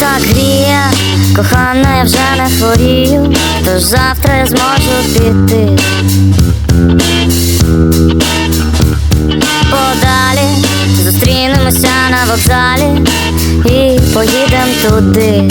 Так гріє, кохана, я вже не хворію, тож завтра я зможу піти. Подалі зустрінемося на вокзалі і поїдем туди.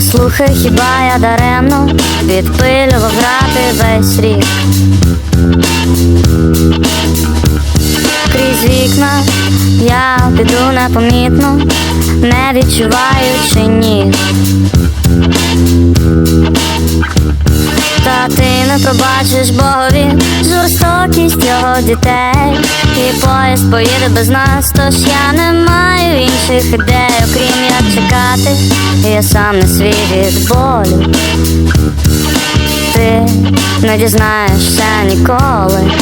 Послухай, хіба я даремно відпилював грати весь рік. Крізь вікна я піду непомітно, не відчуваючи ніг. Не пробачиш Богові жорстокість його дітей. І поїзд поїде без нас, тож я не маю інших ідей, окрім як чекати, я сам не свій від болю. Ти не дізнаєшся ніколи.